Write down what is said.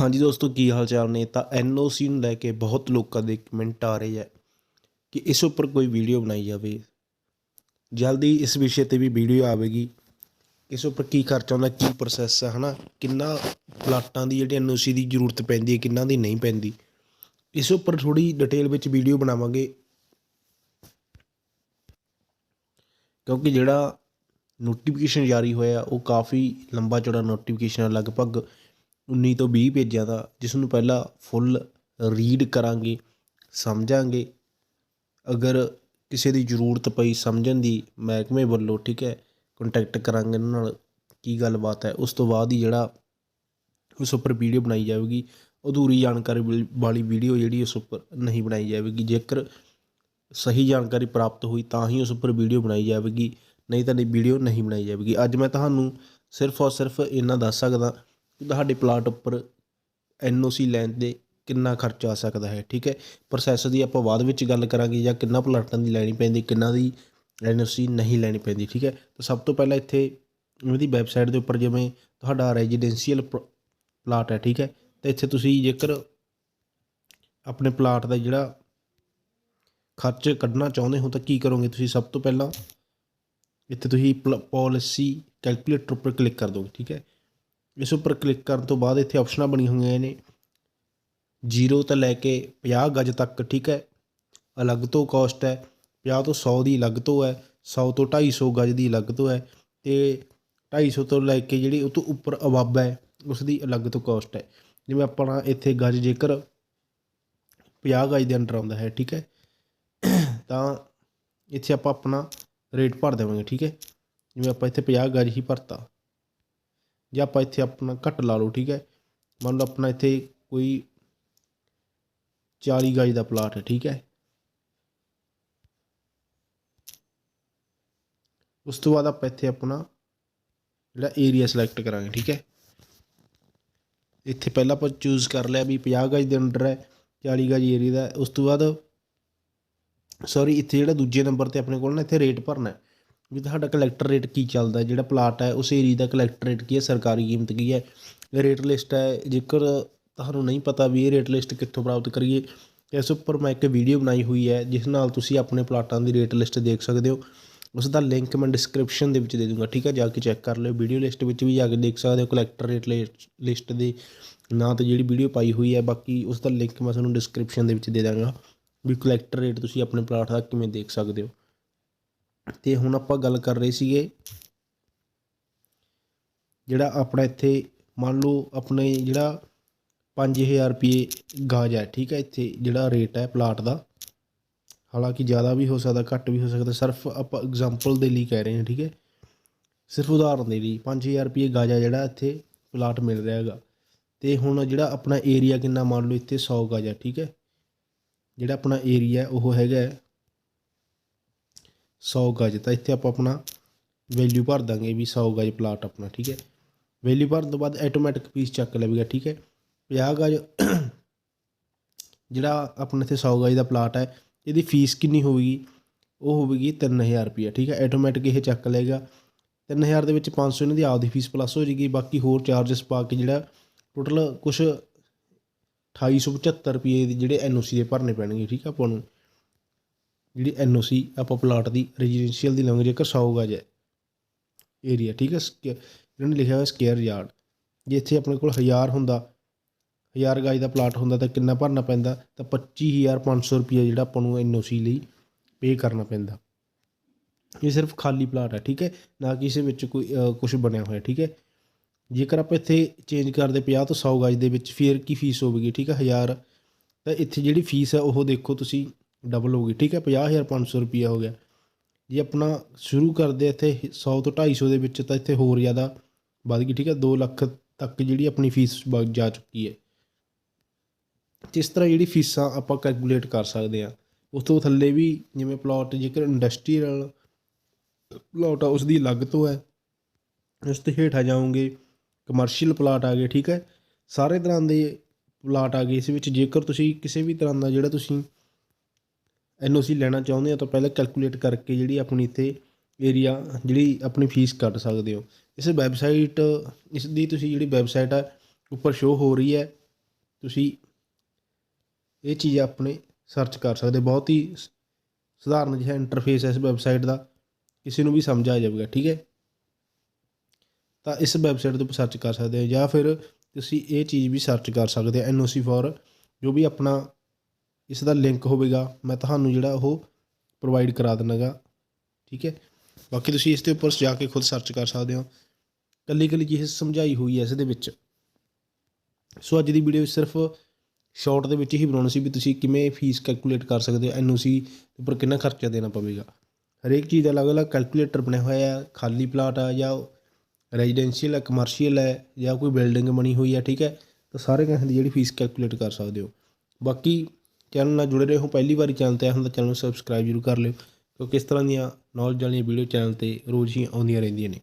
ਹਾਂਜੀ ਦੋਸਤੋ, ਕੀ ਹਾਲ ਚਾਲ ਨੇ? ਤਾਂ ਐਨਓਸੀ ਨੂੰ ਲੈ ਕੇ ਬਹੁਤ ਲੋਕਾਂ ਦੇ ਕਮੈਂਟ ਆ ਰਹੇ ਹੈ ਕਿ ਇਸ ਉੱਪਰ ਕੋਈ ਵੀਡੀਓ ਬਣਾਈ ਜਾਵੇ। ਜਲਦੀ ਇਸ ਵਿਸ਼ੇ ਤੇ ਵੀ ਵੀਡੀਓ ਆਵੇਗੀ। ਇਸ ਉੱਪਰ ਕੀ ਖਰਚਾ ਹੁੰਦਾ ਕੀ ਪ੍ਰੋਸੈਸ ਹੈ ਹਨਾ? ਕਿੰਨਾ ਪਲਾਟਾਂ ਦੀ ਜਿਹੜੀ ਐਨਓਸੀ ਦੀ ਜ਼ਰੂਰਤ ਪੈਂਦੀ ਹੈ, ਕਿੰਨਾ ਦੀ ਨਹੀਂ ਪੈਂਦੀ। ਇਸ ਉੱਪਰ ਥੋੜੀ ਡਿਟੇਲ ਵਿੱਚ ਵੀਡੀਓ ਬਣਾਵਾਂਗੇ। ਕਿਉਂਕਿ ਜਿਹੜਾ ਨੋਟੀਫਿਕੇਸ਼ਨ ਜਾਰੀ ਹੋਇਆ, ਉਹ ਕਾਫੀ ਲੰਬਾ ਚੌੜਾ ਨੋਟੀਫਿਕੇਸ਼ਨ ਲਗਭਗ 19 ਤੋਂ ਵੀਹ ਪੇਜਾਂ ਦਾ, ਜਿਸ ਨੂੰ ਪਹਿਲਾਂ ਫੁੱਲ ਰੀਡ ਕਰਾਂਗੇ, ਸਮਝਾਂਗੇ। ਅਗਰ ਕਿਸੇ ਦੀ ਜ਼ਰੂਰਤ ਪਈ ਸਮਝਣ ਦੀ ਮਹਿਕਮੇ ਵੱਲੋਂ, ਠੀਕ ਹੈ ਕੰਟੈਕਟ ਕਰਾਂਗੇ ਇਹਨਾਂ ਨਾਲ ਕੀ ਗੱਲਬਾਤ ਹੈ। ਉਸ ਤੋਂ ਬਾਅਦ ਹੀ ਜਿਹੜਾ ਉਸ ਉੱਪਰ ਵੀਡੀਓ ਬਣਾਈ ਜਾਵੇਗੀ, ਅਧੂਰੀ ਜਾਣਕਾਰੀ ਵਾਲੀ- ਵੀਡੀਓ ਜਿਹੜੀ ਉਸ ਉੱਪਰ ਨਹੀਂ ਬਣਾਈ ਜਾਵੇਗੀ। ਜੇਕਰ ਸਹੀ ਜਾਣਕਾਰੀ ਪ੍ਰਾਪਤ ਹੋਈ, ਤਾਂ ਹੀ ਉਸ ਉੱਪਰ ਵੀਡੀਓ ਬਣਾਈ ਜਾਵੇਗੀ, ਨਹੀਂ ਤਾਂ ਵੀਡੀਓ ਨਹੀਂ ਬਣਾਈ ਜਾਵੇਗੀ। ਅੱਜ ਮੈਂ ਤੁਹਾਨੂੰ ਸਿਰਫ ਔਰ ਸਿਰਫ ਇਹਨਾਂ ਦੱਸ ਸਕਦਾ ਤੁਹਾਡੇ ਪਲਾਟ ਉੱਪਰ ਐੱਨ ਓ ਸੀ ਲੈਣ ਦੇ ਕਿੰਨਾ ਖਰਚਾ ਆ ਸਕਦਾ ਹੈ, ਠੀਕ ਹੈ? ਪ੍ਰੋਸੈਸ ਦੀ ਆਪਾਂ ਬਾਅਦ ਵਿੱਚ ਗੱਲ ਕਰਾਂਗੇ ਜਾਂ ਕਿੰਨਾ ਪਲਾਟਾਂ ਦੀ ਲੈਣੀ ਪੈਂਦੀ, ਕਿੰਨਾ ਦੀ ਐੱਨ ਓ ਸੀ ਨਹੀਂ ਲੈਣੀ ਪੈਂਦੀ, ਠੀਕ ਹੈ? ਤਾਂ ਸਭ ਤੋਂ ਪਹਿਲਾਂ ਇੱਥੇ ਇਹਦੀ ਵੈਬਸਾਈਟ ਦੇ ਉੱਪਰ ਜਿਵੇਂ ਤੁਹਾਡਾ ਰੈਜ਼ੀਡੈਂਸ਼ੀਅਲ ਪਲਾਟ ਹੈ, ਠੀਕ ਹੈ? ਤਾਂ ਇੱਥੇ ਤੁਸੀਂ ਜੇਕਰ ਆਪਣੇ ਪਲਾਟ ਦਾ ਜਿਹੜਾ ਖਰਚ ਕੱਢਣਾ ਚਾਹੁੰਦੇ ਹੋ ਤਾਂ ਕੀ ਕਰੋਗੇ ਤੁਸੀਂ? ਸਭ ਤੋਂ ਪਹਿਲਾਂ ਇੱਥੇ ਤੁਸੀਂ ਪਾਲਿਸੀ ਕੈਲਕੂਲੇਟਰ ਉੱਪਰ ਕਲਿੱਕ ਕਰ ਦੋਗੇ, ਠੀਕ ਹੈ? ਇਸ ਉੱਪਰ ਕਲਿੱਕ ਕਰਨ ਤੋਂ ਬਾਅਦ ਇੱਥੇ ਆਪਸ਼ਨਾਂ ਬਣੀਆਂ ਹੋਈਆਂ ਨੇ। 0 ਤੋਂ ਲੈ ਕੇ 50 ਗਜ ਤੱਕ, ਠੀਕ ਹੈ? ਅਲੱਗ ਤੋਂ ਕਾਸਟ ਹੈ। 50 ਤੋਂ 100 ਦੀ ਅਲੱਗ ਤੋਂ ਹੈ 100 ਤੋਂ 250 ਗਜ ਦੀ ਅਲੱਗ ਤੋਂ ਹੈ ਤੇ 250 ਤੋਂ ਲੈ ਕੇ ਜਿਹੜੀ ਉਹ ਤੋਂ ਉੱਪਰ ਅਵਾਬ ਹੈ ਉਸ ਦੀ ਅਲੱਗ ਤੋਂ ਕਾਸਟ ਹੈ। ਜਿਵੇਂ ਆਪਣਾ ਇੱਥੇ ਗਜ ਜੇਕਰ 50 ਗਜ ਦੇ ਅੰਡਰ ਆਉਂਦਾ ਹੈ, ਠੀਕ ਹੈ? ਤਾਂ ਇੱਥੇ ਆਪਾਂ ਆਪਣਾ ਰੇਟ ਭਰ ਦੇਵਾਂਗੇ, ਠੀਕ ਹੈ? ਜਿਵੇਂ ਆਪਾਂ ਇੱਥੇ 50 ਗਜ ਹੀ ਭਰਤਾ। ਜਾਂ ਆਪਾਂ ਇੱਥੇ ਆਪਣਾ ਘੱਟ ਲਾ ਲਓ, ਠੀਕ ਹੈ। ਮੰਨ ਲਓ ਆਪਣਾ ਇੱਥੇ ਕੋਈ 40 ਗਜ ਦਾ ਪਲਾਟ ਹੈ, ਠੀਕ ਹੈ। ਉਸ ਤੋਂ ਬਾਅਦ ਆਪਾਂ ਇੱਥੇ ਆਪਣਾ ਜਿਹੜਾ ਏਰੀਆ ਸਿਲੈਕਟ ਕਰਾਂਗੇ, ਠੀਕ ਹੈ। ਇੱਥੇ ਪਹਿਲਾਂ ਆਪਾਂ ਚੂਜ਼ ਕਰ ਲਿਆ ਵੀ 50 ਗਜ ਦੇ ਅੰਡਰ ਹੈ 40 ਗਜ ਏਰੀਆ ਦਾ, ਉਸ ਤੋਂ ਬਾਅਦ ਸੌਰੀ ਇੱਥੇ ਜਿਹੜਾ ਦੂਜੇ ਨੰਬਰ ਤੇ ਆਪਣੇ ਕੋਲ ਨਾ ਇੱਥੇ ਰੇਟ ਭਰਨਾ ਹੈ। ਵੀ ਤੁਹਾਡਾ ਕਲੈਕਟਰ ਰੇਟ ਕੀ ਚੱਲਦਾ ਜਿਹੜਾ ਪਲਾਟ ਹੈ, ਉਸ ਏਰੀਆ ਦਾ ਕਲੈਕਟਰ ਰੇਟ ਕੀ ਹੈ? ਸਰਕਾਰੀ ਕੀਮਤ ਕੀ ਹੈ? ਰੇਟ ਲਿਸਟ ਹੈ। ਜੇਕਰ ਤੁਹਾਨੂੰ ਨਹੀਂ ਪਤਾ ਵੀ ਇਹ ਰੇਟ ਲਿਸਟ ਕਿੱਥੋਂ ਪ੍ਰਾਪਤ ਕਰੀਏ, ਇਸ ਉੱਪਰ ਮੈਂ ਇੱਕ ਵੀਡੀਓ ਬਣਾਈ ਹੋਈ ਹੈ, ਜਿਸ ਨਾਲ ਤੁਸੀਂ ਆਪਣੇ ਪਲਾਟਾਂ ਦੀ ਰੇਟ ਲਿਸਟ ਦੇਖ ਸਕਦੇ ਹੋ। ਉਸ ਦਾ ਲਿੰਕ ਮੈਂ ਡਿਸਕ੍ਰਿਪਸ਼ਨ ਦੇ ਵਿੱਚ ਦੇ ਦੂੰਗਾ, ਠੀਕ ਹੈ? ਜਾ ਕੇ ਚੈੱਕ ਕਰ ਲਿਓ। ਵੀਡੀਓ ਲਿਸਟ ਵਿੱਚ ਵੀ ਜਾ ਕੇ ਦੇਖ ਸਕਦੇ ਹੋ ਕਲੈਕਟਰ ਰੇਟ ਲਿਸਟ ਦੇ ਨਾਂ ਤੇ ਜਿਹੜੀ ਵੀਡੀਓ ਪਾਈ ਹੋਈ ਹੈ। ਬਾਕੀ ਉਸ ਦਾ ਲਿੰਕ ਮੈਂ ਤੁਹਾਨੂੰ ਡਿਸਕ੍ਰਿਪਸ਼ਨ ਦੇ ਵਿੱਚ ਦੇ ਦਾਂਗਾ, ਵੀ ਕਲੈਕਟਰ ਰੇਟ ਤੁਸੀਂ ਆਪਣੇ ਪਲਾਟ ਦਾ ਕਿਵੇਂ ਦੇਖ ਸਕਦੇ ਹੋ। ਤੇ ਹੁਣ ਆਪਾਂ ਗੱਲ ਕਰ ਰਹੇ ਸੀਗੇ ਜਿਹੜਾ ਆਪਣਾ ਇੱਥੇ ਮੰਨ ਲਓ ਆਪਣੇ ਜਿਹੜਾ 5000 ਰੁਪਏ ਗਾਜ ਹੈ, ਠੀਕ ਹੈ, ਇੱਥੇ ਜਿਹੜਾ ਰੇਟ ਹੈ ਪਲਾਟ ਦਾ। ਹਾਲਾਂਕਿ ਜ਼ਿਆਦਾ ਵੀ ਹੋ ਸਕਦਾ, ਘੱਟ ਵੀ ਹੋ ਸਕਦਾ, ਸਿਰਫ ਆਪਾਂ ਐਗਜ਼ਾਮਪਲ ਦੇ ਲਈ ਕਹਿ ਰਹੇ ਹਾਂ, ਠੀਕ ਹੈ। ਸਿਰਫ ਉਦਾਹਰਨ ਦੇ ਲਈ 5000 ਰੁਪਏ ਗਾਜ ਹੈ ਜਿਹੜਾ ਇੱਥੇ ਪਲਾਟ ਮਿਲ ਰਿਹਾ ਹੈਗਾ। ਤੇ ਹੁਣ ਜਿਹੜਾ ਆਪਣਾ ਏਰੀਆ ਕਿੰਨਾ ਮੰਨ ਲਓ ਇੱਥੇ 100 ਗਜ ਹੈ, ਠੀਕ ਹੈ। ਜਿਹੜਾ ਆਪਣਾ ਏਰੀਆ ਉਹ ਹੈਗਾ 100 ਗਜ, ਤਾਂ ਇੱਥੇ ਆਪਾਂ ਆਪਣਾ ਵੈਲਿਊ ਭਰ ਦਾਂਗੇ ਵੀ 100 ਗਜ ਪਲਾਟ ਆਪਣਾ, ਠੀਕ ਹੈ? ਵੈਲਿਊ ਭਰਨ ਤੋਂ ਬਾਅਦ ਆਟੋਮੈਟਿਕ ਫੀਸ ਚੱਕ ਲਵੇਗਾ ਠੀਕ ਹੈ? 50 ਗਜ ਜਿਹੜਾ ਆਪਣੇ ਇੱਥੇ 100 ਗਜ ਦਾ ਪਲਾਟ ਹੈ, ਇਹਦੀ ਫੀਸ ਕਿੰਨੀ ਹੋਵੇਗੀ? ਉਹ ਹੋਵੇਗੀ 3000 ਰੁਪਏ ਠੀਕ ਹੈ? ਆਟੋਮੈਟਿਕ ਇਹ ਚੱਕ ਲਏਗਾ 3000 ਦੇ ਵਿੱਚ 500 ਇਹਨਾਂ ਦੀ ਆਪਦੀ ਫੀਸ ਪਲੱਸ ਹੋ ਜੇਗੀ ਬਾਕੀ ਹੋਰ ਚਾਰजेस ਪਾ ਕੇ ਜਿਹੜਾ ਟੋਟਲ ਕੁਝ 2875 ਰੁਪਏ ਦੇ ਜਿਹੜੇ ਐਨਓਸੀ ਦੇ ਭਰਨੇ ਪੈਣਗੇ, ਠੀਕ ਆ ਆਪਾਂ ਨੂੰ। ਜਿਹੜੀ ਐਨਓਸੀ ਆਪਾਂ ਪਲਾਟ ਦੀ ਰੈਜ਼ੀਡੈਂਸ਼ੀਅਲ ਦੀ ਲਵਾਂਗੇ, ਜੇਕਰ 100 ਗਜ ਹੈ ਏਰੀਆ ਠੀਕ ਹੈ ਇਹਨਾਂ ਨੇ ਲਿਖਿਆ ਹੋਇਆ ਸਕੁਅਰ ਯਾਰਡ ਜੇ ਇੱਥੇ ਆਪਣੇ ਕੋਲ 1000 ਹੁੰਦਾ 1000 ਗਜ ਦਾ ਪਲਾਟ ਹੁੰਦਾ, ਤਾਂ ਕਿੰਨਾ ਭਰਨਾ ਪੈਂਦਾ? ਤਾਂ 25500 ਰੁਪਏ ਜਿਹੜਾ ਆਪਾਂ ਨੂੰ ਐਨਓਸੀ ਲਈ ਪੇ ਕਰਨਾ ਪੈਂਦਾ। ਇਹ ਸਿਰਫ ਖਾਲੀ ਪਲਾਟ ਹੈ, ਠੀਕ ਹੈ, ਨਾ ਕਿ ਇਸ ਵਿੱਚ ਕੋਈ ਕੁਝ ਬਣਿਆ ਹੋਇਆ, ਠੀਕ ਹੈ। ਜੇਕਰ ਆਪਾਂ ਇੱਥੇ ਚੇਂਜ ਕਰਦੇ 50 ਤੋਂ 100 ਗਜ ਦੇ ਵਿੱਚ, ਫਿਰ ਕੀ ਫੀਸ ਹੋਵੇਗੀ, ਠੀਕ ਹੈ 1000 ਤਾਂ ਇੱਥੇ ਜਿਹੜੀ ਫੀਸ ਹੈ, ਉਹ ਦੇਖੋ ਤੁਸੀਂ ਡਬਲ ਹੋ ਗਈ, ਠੀਕ ਹੈ 50500 ਰੁਪਏ ਹੋ ਗਿਆ। ਜੇ ਆਪਣਾ ਸ਼ੁਰੂ ਕਰਦੇ ਇੱਥੇ 100 ਤੋਂ 250 ਦੇ ਵਿੱਚ ਤਾਂ ਇੱਥੇ ਹੋਰ ਜ਼ਿਆਦਾ ਵੱਧ ਗਈ, ਠੀਕ ਹੈ 2 ਲੱਖ ਤੱਕ ਜਿਹੜੀ ਆਪਣੀ ਫੀਸ ਜਾ ਚੁੱਕੀ ਹੈ। ਇਸ ਤਰ੍ਹਾਂ ਜਿਹੜੀ ਫੀਸਾਂ ਆਪਾਂ ਕੈਲਕੂਲੇਟ ਕਰ ਸਕਦੇ ਹਾਂ। ਉਸ ਤੋਂ ਥੱਲੇ ਵੀ ਜਿਵੇਂ ਪਲਾਟ, ਜੇਕਰ ਇੰਡਸਟਰੀਅਲ ਪਲਾਟ ਆ, ਉਸ ਦੀ ਅਲੱਗ ਤੋਂ ਹੈ। ਉਸ ਤੇ ਹੇਠਾਂ ਜਾਓਗੇ ਕਮਰਸ਼ੀਅਲ ਪਲਾਟ ਆ ਗਏ, ਠੀਕ ਹੈ, ਸਾਰੇ ਤਰ੍ਹਾਂ ਦੇ ਪਲਾਟ ਆ ਗਏ, ਇਸ ਵਿੱਚ ਜੇਕਰ ਤੁਸੀਂ ਕਿਸੇ ਵੀ ਤਰ੍ਹਾਂ ਦਾ ਜਿਹੜਾ ਤੁਸੀਂ ਐਨਓਸੀ ਲੈਣਾ ਚਾਹੁੰਦੇ ਹੋ ਤਾਂ ਪਹਿਲਾਂ ਕੈਲਕੂਲੇਟ ਕਰਕੇ ਜਿਹੜੀ ਆਪਣੀ ਇੱਥੇ ਏਰੀਆ ਜਿਹੜੀ ਆਪਣੀ ਫੀਸ ਕੱਢ ਸਕਦੇ ਹੋ। ਇਸ ਵੈਬਸਾਈਟ ਇਸ ਦੀ ਤੁਸੀਂ ਜਿਹੜੀ ਵੈਬਸਾਈਟ ਹੈ ਉੱਪਰ ਸ਼ੋ ਹੋ ਰਹੀ ਹੈ। ਤੁਸੀਂ ਇਹ ਚੀਜ਼ ਆਪਣੇ ਸਰਚ ਕਰ ਸਕਦੇ ਬਹੁਤ ਹੀ ਸਧਾਰਨ ਜਿਹਾ ਇੰਟਰਫੇਸ ਹੈ ਇਸ ਵੈਬਸਾਈਟ ਦਾ। ਕਿਸੇ ਨੂੰ ਵੀ ਸਮਝ ਆ ਜਾਵੇਗਾ, ਠੀਕ ਹੈ? ਤਾਂ ਇਸ ਵੈਬਸਾਈਟ ਤੋਂ ਸਰਚ ਕਰ ਸਕਦੇ ਹੋ ਜਾਂ ਫਿਰ ਤੁਸੀਂ ਇਹ ਚੀਜ਼ ਵੀ ਸਰਚ ਕਰ ਸਕਦੇ ਹੋ ਐਨਓਸੀ ਫॉर ਜੋ ਵੀ ਆਪਣਾ ਇਸ ਦਾ ਲਿੰਕ ਹੋਵੇਗਾ, ਮੈਂ ਤੁਹਾਨੂੰ ਜਿਹੜਾ ਉਹ ਪ੍ਰੋਵਾਈਡ ਕਰਾ ਦਿੰਨਾਗਾ, ਠੀਕ ਹੈ? ਬਾਕੀ ਤੁਸੀਂ ਇਸ ਦੇ ਉੱਪਰ ਜਾ ਕੇ ਖੁਦ ਸਰਚ ਕਰ ਸਕਦੇ ਹੋ। ਕੱਲੀ ਕੱਲੀ ਚੀਜ਼ ਸਮਝਾਈ ਹੋਈ ਹੈ ਇਸ ਦੇ ਵਿੱਚ। ਸੋ ਅੱਜ ਦੀ ਵੀਡੀਓ ਸਿਰਫ ਸ਼ਾਰਟ ਦੇ ਵਿੱਚ ਹੀ ਬਣਾਉਣੀ ਸੀ ਵੀ ਤੁਸੀਂ ਕਿਵੇਂ ਫੀਸ ਕੈਲਕੂਲੇਟ ਕਰ ਸਕਦੇ ਹੋ, ਐਨਓਸੀ ਦੇ ਉੱਪਰ ਕਿੰਨਾ ਖਰਚਾ ਦੇਣਾ ਪਵੇਗਾ। ਹਰੇਕ ਚੀਜ਼ ਦਾ ਅਲੱਗ-ਅਲੱਗ ਕੈਲਕੂਲੇਟਰ ਬਣਿਆ ਹੋਇਆ ਹੈ, ਖਾਲੀ ਪਲਾਟ ਆ ਜਾਂ ਰੈਜ਼ੀਡੈਂਸ਼ੀਅਲ ਹੈ ਕਮਰਸ਼ੀਅਲ ਹੈ ਜਾਂ ਕੋਈ ਬਿਲਡਿੰਗ ਬਣੀ ਹੋਈ ਹੈ, ਠੀਕ ਹੈ? ਤਾਂ ਸਾਰੇ ਕਿਸੇ ਦੀ ਜਿਹੜੀ ਫੀਸ ਕੈਲਕੂਲੇਟ ਕਰ ਸਕਦੇ ਹੋ। ਬਾਕੀ ਚੈਨਲ ਨਾਲ ਜੁੜੇ ਰਹੇ। ਹੋ ਪਹਿਲੀ ਵਾਰੀ ਚੈਨਲ ਤੇ ਆਇਆ ਹੁੰਦਾ ਚੈਨਲ ਨੂੰ ਸਬਸਕ੍ਰਾਈਬ ਜ਼ਰੂਰ ਕਰ ਲਿਓ, ਕਿਉਂਕਿ ਇਸ ਤਰ੍ਹਾਂ ਦੀਆਂ ਨੌਲੇਜ ਵਾਲੀਆਂ ਵੀਡੀਓ ਚੈਨਲ ਤੇ ਰੋਜ਼ ਹੀ ਆਉਂਦੀਆਂ ਰਹਿੰਦੀਆਂ ਨੇ।